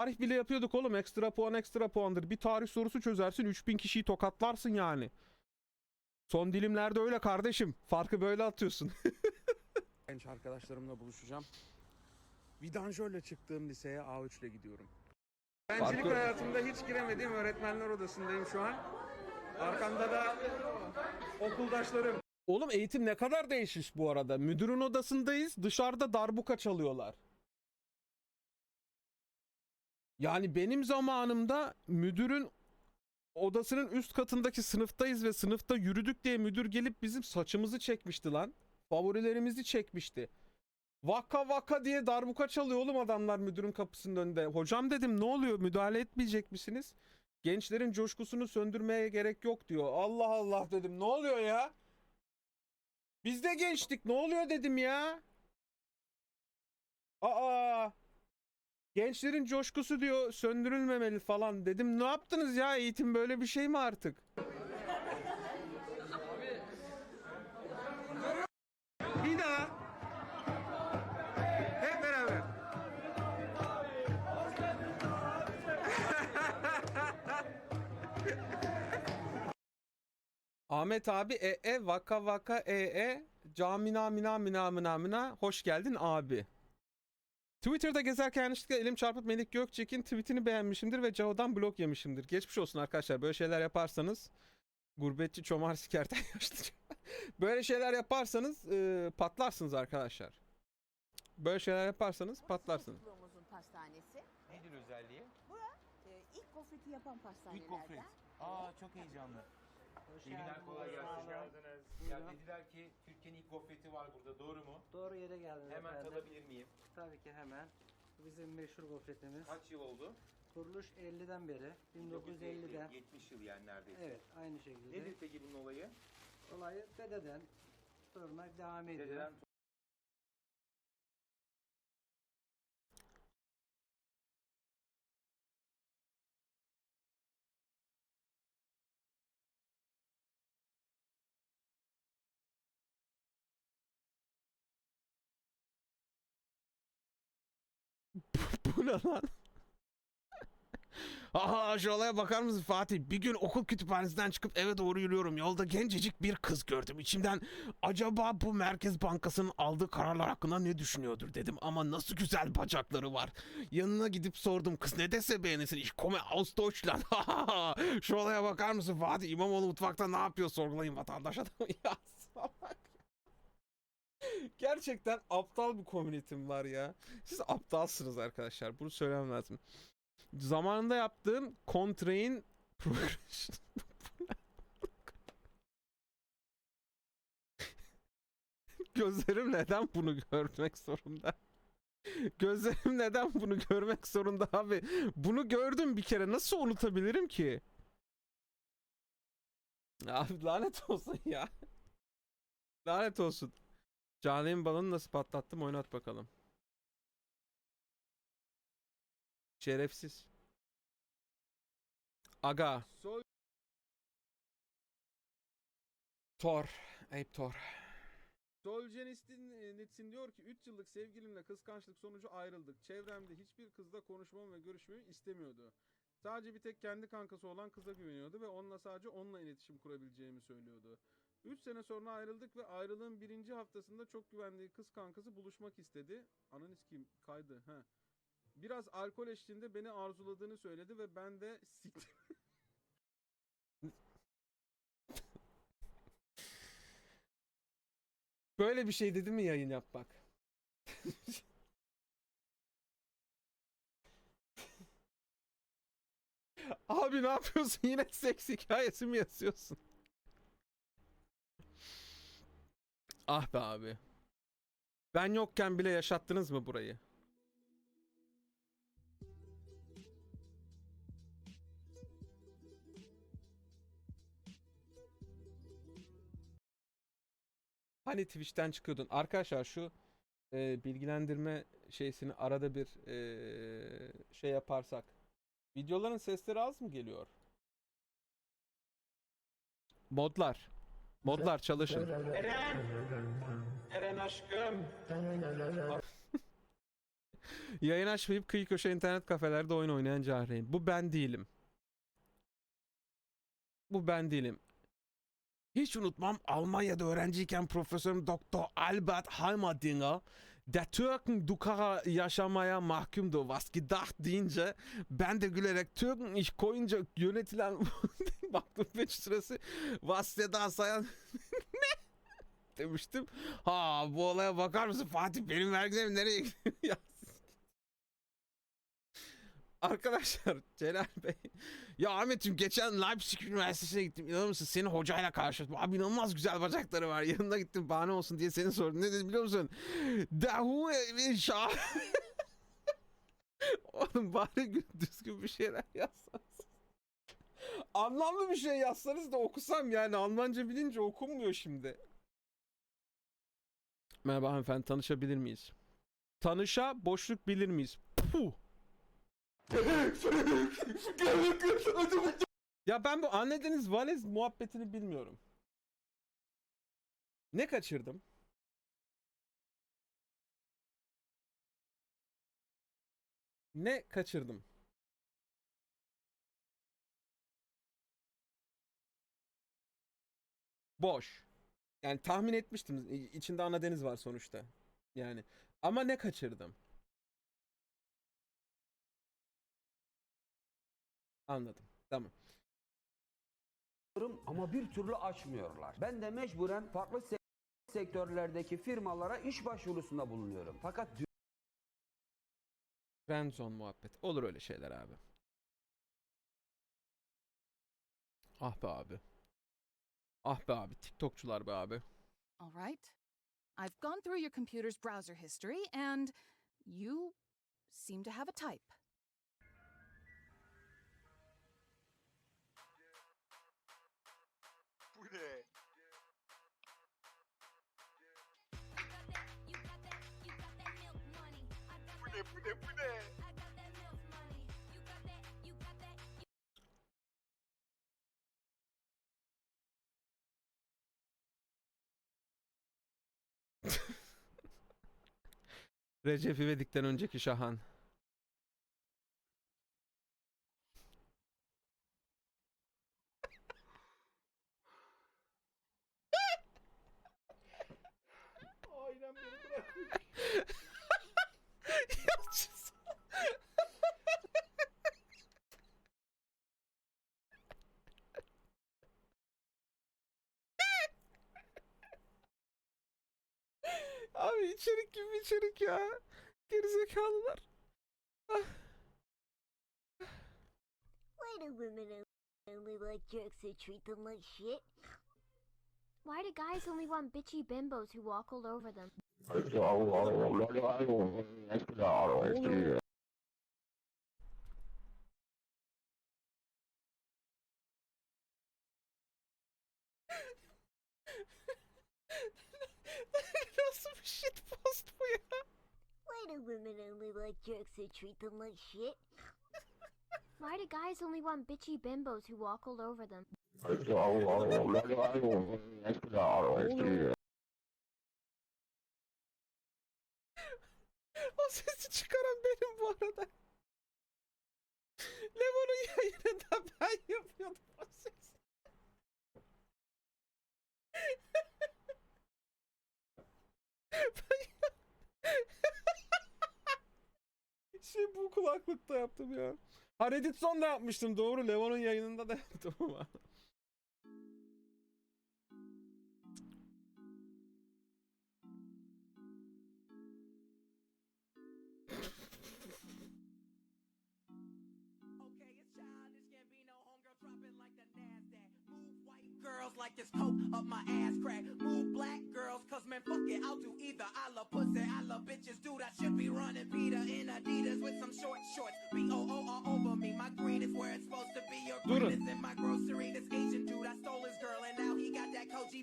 Tarih bile yapıyorduk oğlum. Ekstra puan ekstra puandır. Bir tarih sorusu çözersin 3000 kişiyi tokatlarsın yani. Son dilimlerde öyle kardeşim. Farkı böyle atıyorsun. Genç arkadaşlarımla buluşacağım. Vidanjörle çıktığım liseye A3 ile gidiyorum. Öğrencilik Farklı- hayatımda hiç giremediğim öğretmenler odasındayım şu an. Arkamda da okuldaşlarım. Oğlum eğitim ne kadar değişmiş bu arada. Müdürün odasındayız. Dışarıda darbuka çalıyorlar. Yani benim zamanımda müdürün odasının üst katındaki sınıftayız ve sınıfta yürüdük diye müdür gelip bizim saçımızı çekmişti lan. Favorilerimizi çekmişti. Vaka vaka diye darbuka çalıyor oğlum adamlar müdürün kapısının önünde. Hocam dedim ne oluyor müdahale etmeyecek misiniz? Gençlerin coşkusunu söndürmeye gerek yok diyor. Allah Allah dedim ne oluyor ya? Biz de gençtik ne oluyor dedim ya. Aa. Gençlerin coşkusu diyor söndürülmemeli falan dedim. Ne yaptınız ya eğitim böyle bir şey mi artık? Bir daha. Hep beraber. Ahmet abi e e vaka vaka e e camina mina mina mina mina hoş geldin abi. Twitter'da gezerken yanlışlıkla elim çarpıp Melik Gökçek'in tweetini beğenmişimdir ve Cao'dan blok yemişimdir. Geçmiş olsun arkadaşlar böyle şeyler yaparsanız gurbetçi çomar sikerten yaşlı. böyle şeyler yaparsanız e, patlarsınız arkadaşlar. Böyle şeyler yaparsanız patlarsınız. Çocukluğumuzun pastanesi. Nedir özelliği? Ee, ilk gofreti yapan pastanelerden. İlk gofret. Aa çok heyecanlı. Hoş İyi günler geldiniz. kolay gelsin. Sağ olun. Ya dediler ki Türkiye'nin ilk gofreti var burada doğru mu? Doğru yere geldiniz Hemen efendim. tadabilir miyim? Tabii ki hemen. Bu Bizim meşhur gofretimiz. Kaç yıl oldu? Kuruluş 50'den beri. 1950'den. 70 yıl yani neredeyse. Evet aynı şekilde. Nedir peki bunun olayı? Olayı dededen toruna devam ediyor. Dededen Bu ne lan? Aha şu olaya bakar mısın Fatih? Bir gün okul kütüphanesinden çıkıp eve doğru yürüyorum. Yolda gencecik bir kız gördüm. İçimden acaba bu Merkez Bankası'nın aldığı kararlar hakkında ne düşünüyordur dedim. Ama nasıl güzel bacakları var. Yanına gidip sordum. Kız ne dese beğenirsin. Ich komme aus Deutschland. şu olaya bakar mısın Fatih? İmamoğlu mutfakta ne yapıyor sorgulayın vatandaş adamı. Ya salak. Gerçekten aptal bir komünitim var ya. Siz aptalsınız arkadaşlar. Bunu söylemem lazım. Zamanında yaptığım Contrain. Gözlerim neden bunu görmek zorunda? Gözlerim neden bunu görmek zorunda abi? Bunu gördüm bir kere. Nasıl unutabilirim ki? Abi lanet olsun ya. Lanet olsun. Cani'nin balonu nasıl patlattım oynat bakalım. Şerefsiz. Aga. Thor. Eyüp Thor. Soljenist'in e, diyor ki 3 yıllık sevgilimle kıskançlık sonucu ayrıldık. Çevremde hiçbir kızla konuşmamı ve görüşmemi istemiyordu. Sadece bir tek kendi kankası olan kıza güveniyordu ve onunla sadece onunla iletişim kurabileceğimi söylüyordu. 3 sene sonra ayrıldık ve ayrılığın birinci haftasında çok güvendiği kız kankası buluşmak istedi. Ananız kim kaydı ha. Biraz alkol eşliğinde beni arzuladığını söyledi ve ben de siktim. Böyle bir şey dedi mi yayın yapmak? Abi ne yapıyorsun? Yine seks hikayesi mi yazıyorsun? Ah be abi. Ben yokken bile yaşattınız mı burayı? Hani Twitch'ten çıkıyordun. Arkadaşlar şu e, bilgilendirme şeysini arada bir e, şey yaparsak. Videoların sesleri az mı geliyor? Modlar. Modlar çalışın. Eren! Eren aşkım! Yayın açmayıp kıyı köşe internet kafelerde oyun oynayan Cahreyn. Bu ben değilim. Bu ben değilim. Hiç unutmam Almanya'da öğrenciyken Profesörüm Doktor Albert Heimerdinger der Türken Dukara yaşamaya mahkumdu was gedacht deyince ben de gülerek Türken iş koyunca yönetilen baktım 5 sırası was Seda Sayan ne demiştim. Ha bu olaya bakar mısın Fatih benim vergilerim nereye gidiyor? Arkadaşlar Celal Bey ya Ahmet'im geçen Leipzig Üniversitesi'ne gittim. İnanır mısın? Senin hocayla karşılaştım. Abi inanılmaz güzel bacakları var. Yanına gittim bahane olsun diye seni sordum. Ne dedi biliyor musun? Dahu şah. Oğlum bari gü- düzgün bir şeyler yazsanız. Anlamlı bir şey yazsanız da okusam yani. Almanca bilince okunmuyor şimdi. Merhaba hanımefendi tanışabilir miyiz? Tanışa boşluk bilir miyiz? Puh. Ya ben bu anladığınız valiz muhabbetini bilmiyorum. Ne kaçırdım? Ne kaçırdım? Boş. Yani tahmin etmiştim. İçinde ana deniz var sonuçta. Yani. Ama ne kaçırdım? Anladım. Tamam. ama bir türlü açmıyorlar. Ben de mecburen farklı sek- sektörlerdeki firmalara iş başvurusunda bulunuyorum. Fakat Friendzone muhabbet. Olur öyle şeyler abi. Ah be abi. Ah be abi. TikTokçular be abi. All right. I've gone through your computer's browser history, and you seem to have a type. Recep İvedik'ten önceki Şahan. Gibi bir içerik ya. Gerizekalılar. Why do women only like jerks who treat them like shit? Why do guys only want bitchy bimbos who walk all over them? Nasıl bir shit post bu ya? Why do women only like jerks who treat them like shit? Why do guys only want bitchy bimbos who walk all over them? O sesi çıkaran benim bu arada. Levo'nun yayınında ben kulaklıkta yaptım ya. Ha Reddit son da yapmıştım doğru. Levo'nun yayınında da yaptım ama.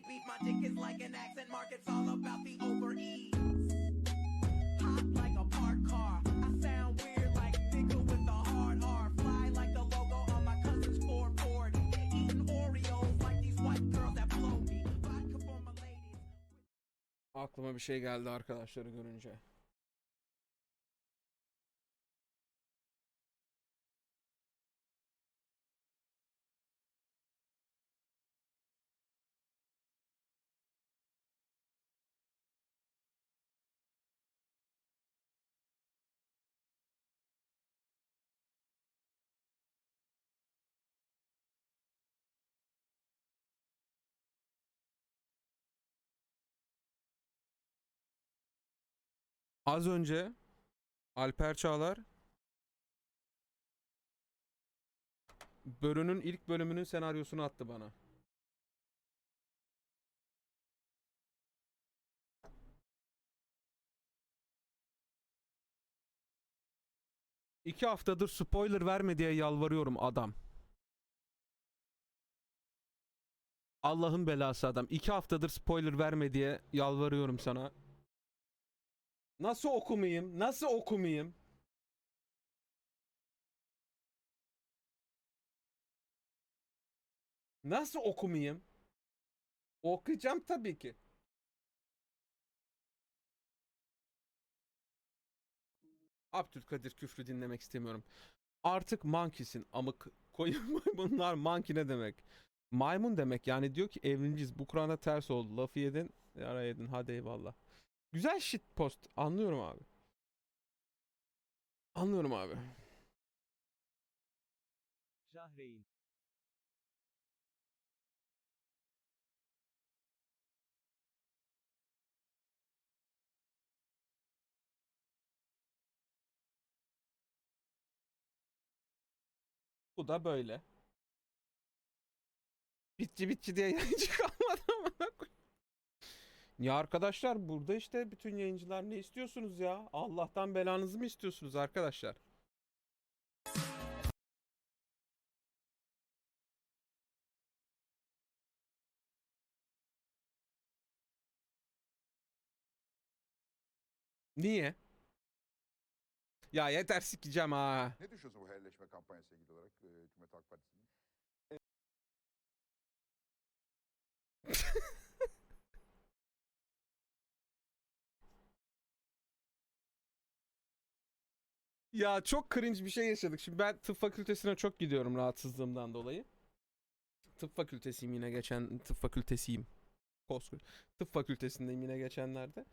Beef. My dick is like an accent mark. It's all about the over ease. Hot like a parked car. I sound weird like nigga with a hard R. Fly like the logo on my cousin's 440. Eating Oreos like these white girls that blow me. Vodka for my ladies. Aklıma bir şey geldi arkadaşları görünce. Az önce Alper Çağlar Börü'nün ilk bölümünün senaryosunu attı bana. İki haftadır spoiler verme diye yalvarıyorum adam. Allah'ın belası adam. İki haftadır spoiler verme diye yalvarıyorum sana. Nasıl okumayayım? Nasıl okumayayım? Nasıl okumayayım? Okuyacağım tabii ki. Abdülkadir küfrü dinlemek istemiyorum. Artık monkeysin amık. Koyun maymunlar monkey ne demek? Maymun demek yani diyor ki evleneceğiz. Bu Kur'an'a ters oldu. Lafı yedin. Yara yedin. Hadi eyvallah. Güzel shit post. Anlıyorum abi. Anlıyorum abi. Şahreyn. Bu da böyle. Bitçi bitçi diye yayıncı kalmadı. Ya arkadaşlar burada işte bütün yayıncılar ne istiyorsunuz ya? Allah'tan belanızı mı istiyorsunuz arkadaşlar? Niye? Ya yeter sikeceğim ha. Ne düşünüyorsun bu helleşme kampanyasıyla ilgili olarak e, Cumhuriyet Halk Partisi'nin? Ya çok cringe bir şey yaşadık. Şimdi ben tıp fakültesine çok gidiyorum rahatsızlığımdan dolayı. Tıp fakültesiyim yine geçen tıp fakültesiyim. Koskoca. Tıp fakültesindeyim yine geçenlerde.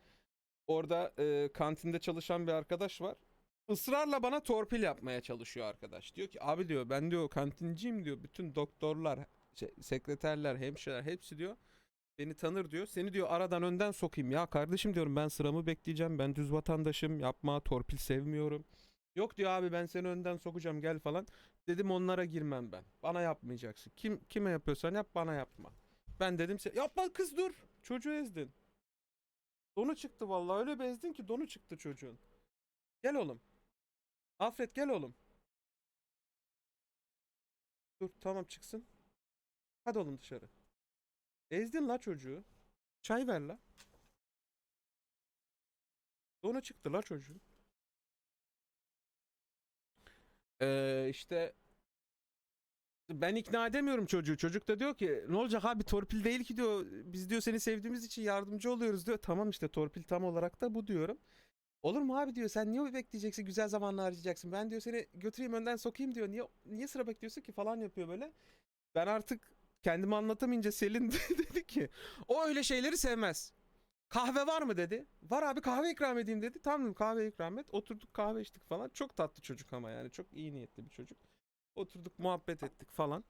Orada e, kantinde çalışan bir arkadaş var. Israrla bana torpil yapmaya çalışıyor arkadaş. Diyor ki abi diyor ben diyor kantinciyim diyor. Bütün doktorlar, şey, sekreterler, hemşireler hepsi diyor. Beni tanır diyor. Seni diyor aradan önden sokayım. Ya kardeşim diyorum ben sıramı bekleyeceğim. Ben düz vatandaşım. Yapma torpil sevmiyorum. Yok diyor abi ben seni önden sokacağım gel falan. Dedim onlara girmem ben. Bana yapmayacaksın. Kim kime yapıyorsan yap bana yapma. Ben dedim se- yapma kız dur. Çocuğu ezdin. Donu çıktı vallahi öyle bezdin ki donu çıktı çocuğun. Gel oğlum. Afret gel oğlum. Dur tamam çıksın. Hadi oğlum dışarı. Ezdin la çocuğu. Çay ver la. Donu çıktı la çocuğun. Ee, işte ben ikna edemiyorum çocuğu. Çocuk da diyor ki ne olacak abi torpil değil ki diyor. Biz diyor seni sevdiğimiz için yardımcı oluyoruz diyor. Tamam işte torpil tam olarak da bu diyorum. Olur mu abi diyor sen niye bekleyeceksin güzel zamanla harcayacaksın. Ben diyor seni götüreyim önden sokayım diyor. Niye niye sıra bekliyorsun ki falan yapıyor böyle. Ben artık kendimi anlatamayınca Selin dedi ki o öyle şeyleri sevmez. Kahve var mı dedi. Var abi kahve ikram edeyim dedi. Tamam dedim kahve ikram et. Oturduk kahve içtik falan. Çok tatlı çocuk ama yani çok iyi niyetli bir çocuk. Oturduk muhabbet ettik falan.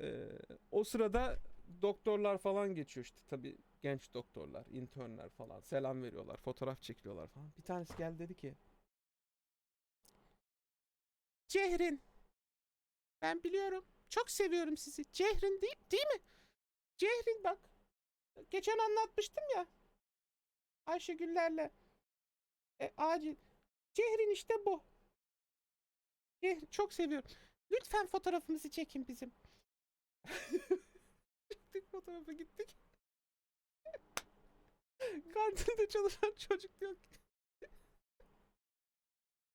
Ee, o sırada doktorlar falan geçiyor işte tabii genç doktorlar, internler falan selam veriyorlar, fotoğraf çekiliyorlar falan. Bir tanesi geldi dedi ki Cehrin ben biliyorum çok seviyorum sizi. Cehrin değil, değil mi? Cehrin bak geçen anlatmıştım ya Ayşegüllerle e, acil. Cehrin işte bu. Cehrin çok seviyorum. Lütfen fotoğrafımızı çekin bizim. Çektik fotoğrafı gittik. Kantinde çalışan çocuk diyor ki.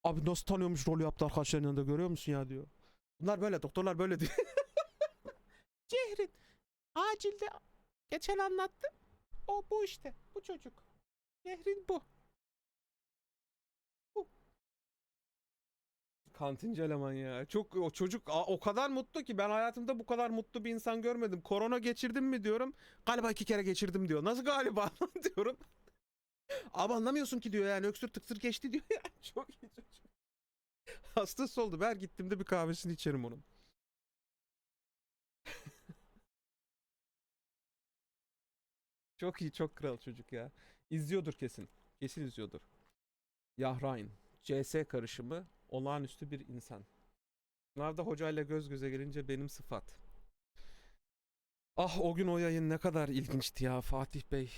Abi nasıl tanıyormuş rol yaptı arkadaşların yanında görüyor musun ya diyor. Bunlar böyle doktorlar böyle diyor. Cehrin acilde geçen anlattım. O bu işte bu çocuk. Cehrin bu. Bu. Kantinci eleman ya. Çok o çocuk o kadar mutlu ki ben hayatımda bu kadar mutlu bir insan görmedim. Korona geçirdim mi diyorum. Galiba iki kere geçirdim diyor. Nasıl galiba diyorum. Abi anlamıyorsun ki diyor yani öksür tıksır geçti diyor ya. Çok iyi çocuk. Hastası oldu. Her gittiğimde bir kahvesini içerim onun. Çok iyi, çok kral çocuk ya. İzliyordur kesin. Kesin izliyordur. Yahrain. CS karışımı olağanüstü bir insan. Sınavda hocayla göz göze gelince benim sıfat. Ah o gün o yayın ne kadar ilginçti ya Fatih Bey.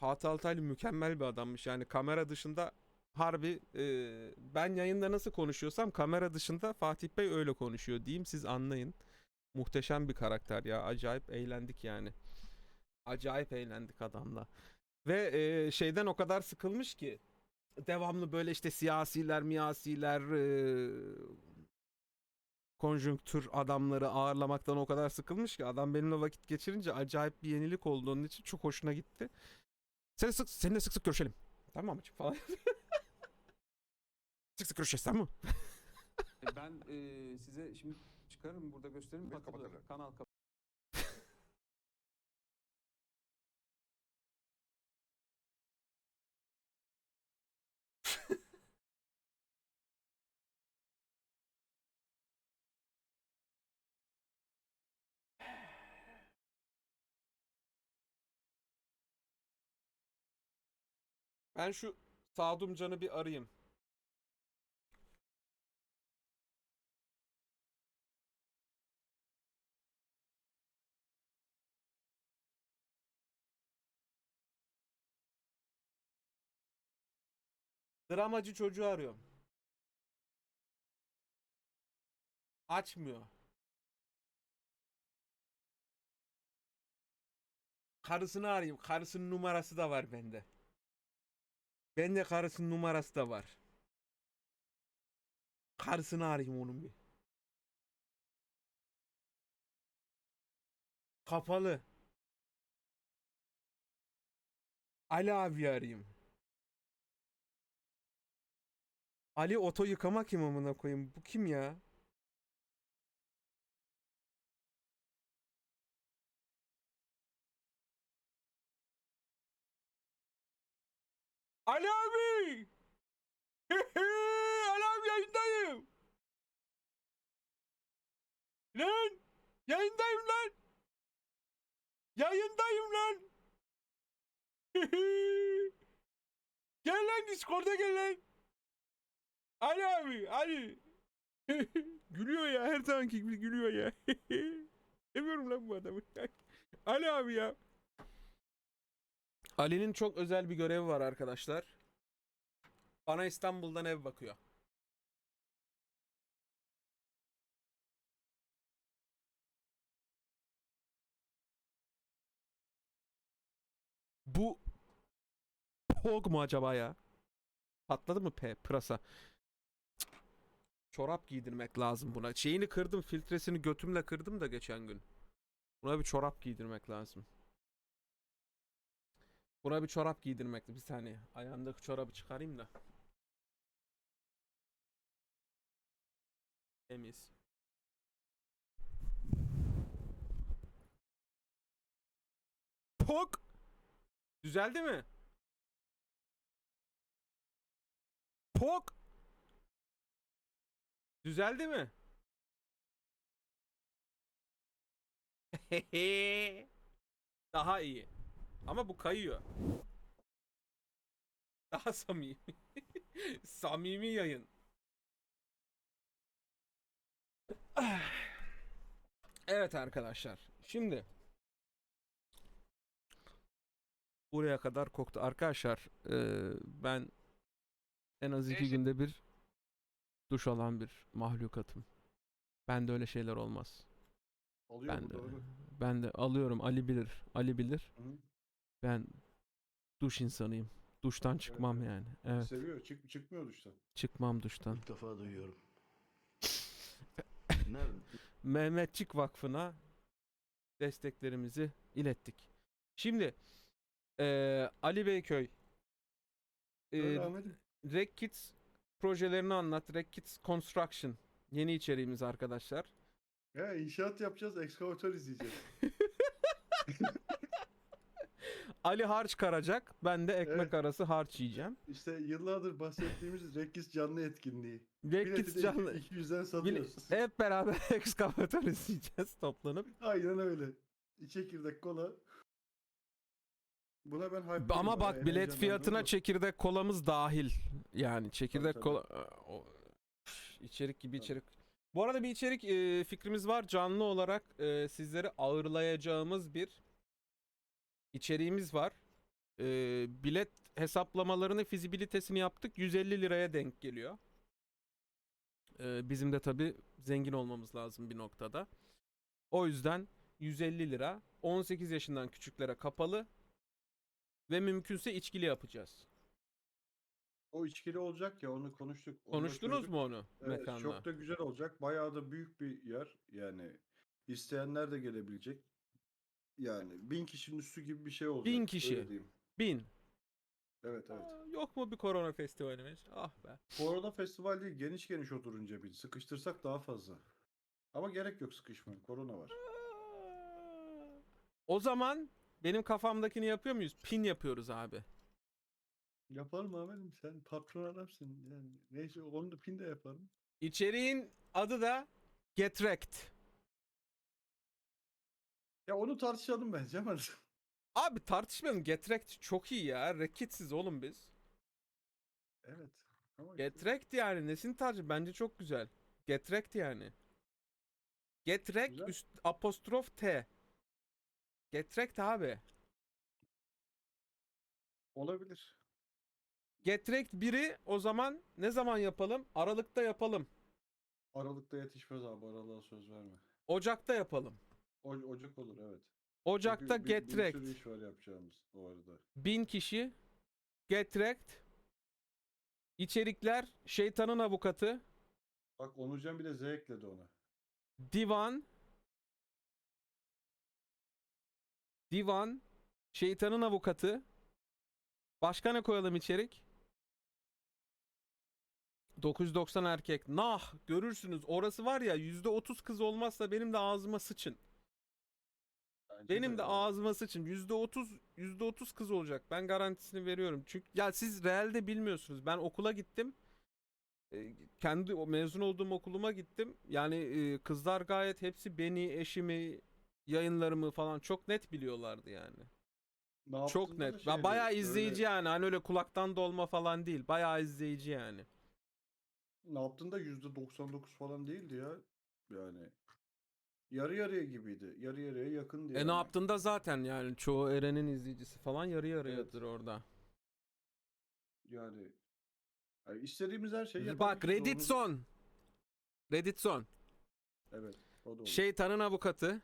Fatih Altaylı mükemmel bir adammış. Yani kamera dışında harbi e, ben yayında nasıl konuşuyorsam kamera dışında Fatih Bey öyle konuşuyor diyeyim siz anlayın. Muhteşem bir karakter ya. Acayip eğlendik yani. Acayip eğlendik adamla. Ve e, şeyden o kadar sıkılmış ki devamlı böyle işte siyasiler, miyasiler, e, konjonktür adamları ağırlamaktan o kadar sıkılmış ki adam benimle vakit geçirince acayip bir yenilik oldu onun için çok hoşuna gitti. Seni sık, seninle sık sık görüşelim. Tamam mı falan. sık sık görüşeceğiz tamam mı? ben e, size şimdi çıkarım burada gösteririm. Kapatırlar. Kanal Ben şu Sadumcan'ı bir arayayım. Dramacı çocuğu arıyorum. Açmıyor. Karısını arayayım. Karısının numarası da var bende. Bende karısının numarası da var. Karısını arayayım onun bir. Kapalı. Ali abi arayayım. Ali oto yıkama kim amına koyayım? Bu kim ya? Ali abi! Ali abi yayındayım. Lan! Yayındayım lan! Yayındayım lan! gel lan Discord'a gel lan! Ali abi, Ali! gülüyor ya, her zamanki gibi gülüyor ya. Seviyorum lan bu adamı. Ali abi ya. Ali'nin çok özel bir görevi var arkadaşlar. Bana İstanbul'dan ev bakıyor. Bu Pog mu acaba ya? Patladı mı P? Pırasa. Çorap giydirmek lazım buna. Şeyini kırdım, filtresini götümle kırdım da geçen gün. Buna bir çorap giydirmek lazım. Buna bir çorap giydirmekti. Bir saniye. Ayağındaki çorabı çıkarayım da. Temiz. Pok. Düzeldi mi? Pok. Düzeldi mi? Daha iyi. Ama bu kayıyor. Daha samimi. samimi yayın. Evet arkadaşlar. Şimdi buraya kadar koktu. Arkadaşlar eee, ben en az iki günde bir duş alan bir mahlukatım. Bende öyle şeyler olmaz. Alıyor Ben de, burada öyle. ben de alıyorum. Ali bilir. Ali bilir. Hı. Ben duş insanıyım. Duştan çıkmam evet. yani. Evet. Seviyor. Çık, çıkmıyor duştan. Çıkmam duştan. İlk defa duyuyorum. Nerede? Mehmetçik Vakfı'na desteklerimizi ilettik. Şimdi eee Ali Beyköy Öyle eee Ahmet'im. Rec Kids projelerini anlat. Rec Kids Construction yeni içeriğimiz arkadaşlar. Ya inşaat yapacağız. Ekskavatör izleyeceğiz. Ali harç karacak. Ben de ekmek Evet. arası harç yiyeceğim. İşte yıllardır bahsettiğimiz Rekis canlı etkinliği. Bileti de canlı. 200'den Bil- satıyoruz. hep beraber ekskavatör izleyeceğiz toplanıp. Aynen öyle. İki çekirdek kola. Buna ben hype Ama bak bilet fiyatına çekirdek kolamız dahil. Yani çekirdek tabii. kola o, içerik gibi içerik. Bu arada bir içerik e, fikrimiz var. Canlı olarak e, sizleri ağırlayacağımız bir içeriğimiz var. E, bilet hesaplamalarını, fizibilitesini yaptık. 150 liraya denk geliyor. E, bizim de tabi zengin olmamız lazım bir noktada. O yüzden 150 lira 18 yaşından küçüklere kapalı ve mümkünse içkili yapacağız. O içkili olacak ya onu konuştuk. Onu Konuştunuz mu onu Evet, mekanda? çok da güzel olacak. Bayağı da büyük bir yer. Yani isteyenler de gelebilecek. Yani bin kişinin üstü gibi bir şey olacak. Bin öyle kişi. diyeyim. Bin. Evet evet. Aa, Yok mu bir korona festivalimiz? Ah be. Korona festival değil geniş geniş oturunca bir sıkıştırsak daha fazla. Ama gerek yok sıkışmaya. Korona var. O zaman benim kafamdakini yapıyor muyuz? Pin yapıyoruz abi. Yaparım Ahmet'im sen patron adamsın. Yani neyse onu da pin de yaparım. İçeriğin adı da Get Wrecked. Ya onu tartışalım bence ama Abi tartışmayalım. Get Wrecked çok iyi ya. Rakitsiz oğlum biz. evet. Ama Get işte- Wrecked yani. Nesini tartış? Bence çok güzel. Get Wrecked yani. Get Wrecked Güzel. üst apostrof T. Get Wrecked abi. olabilir. Get Wrecked 1'i o zaman ne zaman yapalım? Aralıkta yapalım. Aralıkta yetişmez abi aralığa söz verme. Ocakta yapalım. O, Ocak olur evet. Ocakta Çünkü Get bir sürü iş var yapacağımız o arada. 1000 kişi. Get Wrecked. İçerikler Şeytanın Avukatı. Bak Onurcan bir de Z ekledi ona. Divan. Divan. Şeytanın Avukatı. Başka ne koyalım içerik? 990 erkek. Nah görürsünüz. Orası var ya %30 kız olmazsa benim de ağzıma sıçın. Bence Benim de öyle. ağzıma sıçın. %30 %30 kız olacak. Ben garantisini veriyorum. Çünkü ya siz realde bilmiyorsunuz. Ben okula gittim. E, Kendi o mezun olduğum okuluma gittim. Yani e, kızlar gayet hepsi beni, eşimi, yayınlarımı falan çok net biliyorlardı yani. Ne Çok net. şey bayağı değil, izleyici yani. Hani öyle kulaktan dolma falan değil. Bayağı izleyici yani. Ne yaptığında %99 falan değildi ya. Yani yarı yarıya gibiydi. Yarı yarıya yakındı E yani. ne yaptığında zaten yani çoğu Eren'in izleyicisi falan yarı yarıyadır orada. Yani, yani istediğimiz her şeyi Bak yapabiliriz. Reddit Onu- son. Reddit son. Evet. O da olur. Şeytanın avukatı.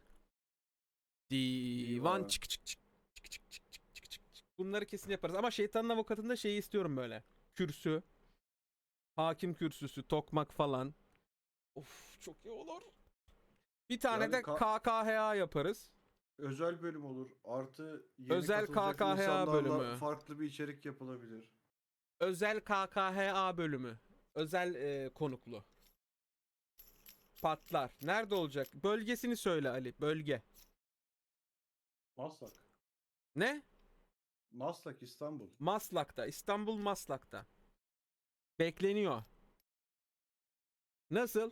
Divan Divan. çık çık çık çık çık çık çık çık çık çık. Bunları kesin yaparız ama şeytanın avukatında şeyi istiyorum böyle. Kürsü. Hakim kürsüsü, tokmak falan. Of çok iyi olur. Bir tane Yani de ka- KKHA yaparız. Özel bölüm olur. Artı yeni Özel katılacak KKHA insanlarla bölümü. farklı bir içerik yapılabilir. Özel KKHA bölümü. Özel e, konuklu. Patlar. Nerede olacak? Bölgesini söyle Ali. Bölge. Maslak. Ne? Maslak İstanbul. Maslak'ta. İstanbul Maslak'ta. Bekleniyor. Nasıl?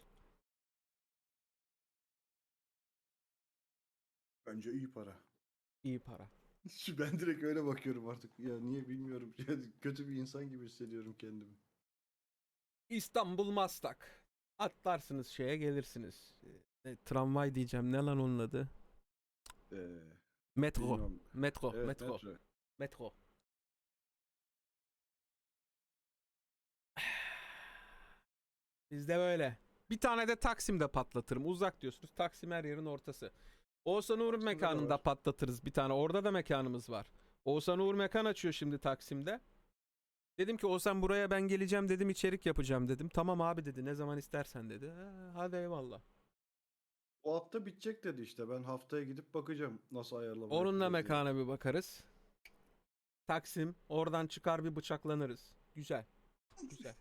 Bence iyi para. İyi para. Ben direkt öyle bakıyorum artık. Ya niye bilmiyorum. Kötü bir insan gibi hissediyorum kendimi. İstanbul Maslak. Atlarsınız şeye gelirsiniz. E, tramvay diyeceğim. Ne lan onun adı? Ee, Metro. bilmiyorum. Metro. Evet, metro. metro. Metro. Bizde böyle. Bir tane de Taksim'de patlatırım. Uzak diyorsunuz. Taksim her yerin ortası. Oğuzhan de mekanında patlatırız bir tane. Orada da mekanımız var. Oğuzhan Uğur mekan açıyor şimdi Taksim'de. Dedim ki Oğuzhan buraya ben geleceğim dedim içerik yapacağım dedim. Tamam abi dedi ne zaman istersen dedi. "Ha, hadi eyvallah. O hafta bitecek dedi işte. Ben haftaya gidip bakacağım nasıl ayarlamak. Onunla mekana bir bakarız. Taksim. Oradan çıkar bir bıçaklanırız. Güzel. Güzel.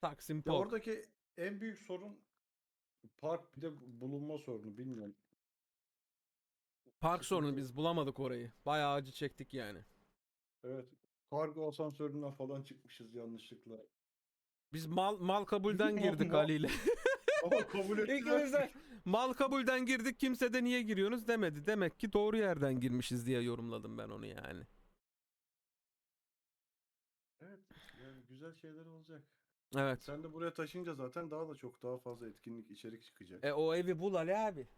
Taksim Ya Pop. oradaki en büyük sorun park bir de bulunma sorunu bilmiyorum. Park sorunu biz bulamadık orayı. Bayağı acı çektik yani. Evet. Kargo asansöründen falan çıkmışız yanlışlıkla. Biz mal mal kabulden girdik Ali ile. Ama kabul ettiler. mal kabulden girdik kimse de niye giriyorsunuz demedi. Demek ki doğru yerden girmişiz diye yorumladım ben onu yani. Evet yani güzel şeyler olacak. Evet. Sen de buraya taşınca zaten daha da çok daha fazla etkinlik içerik çıkacak. E o evi bul Ali abi.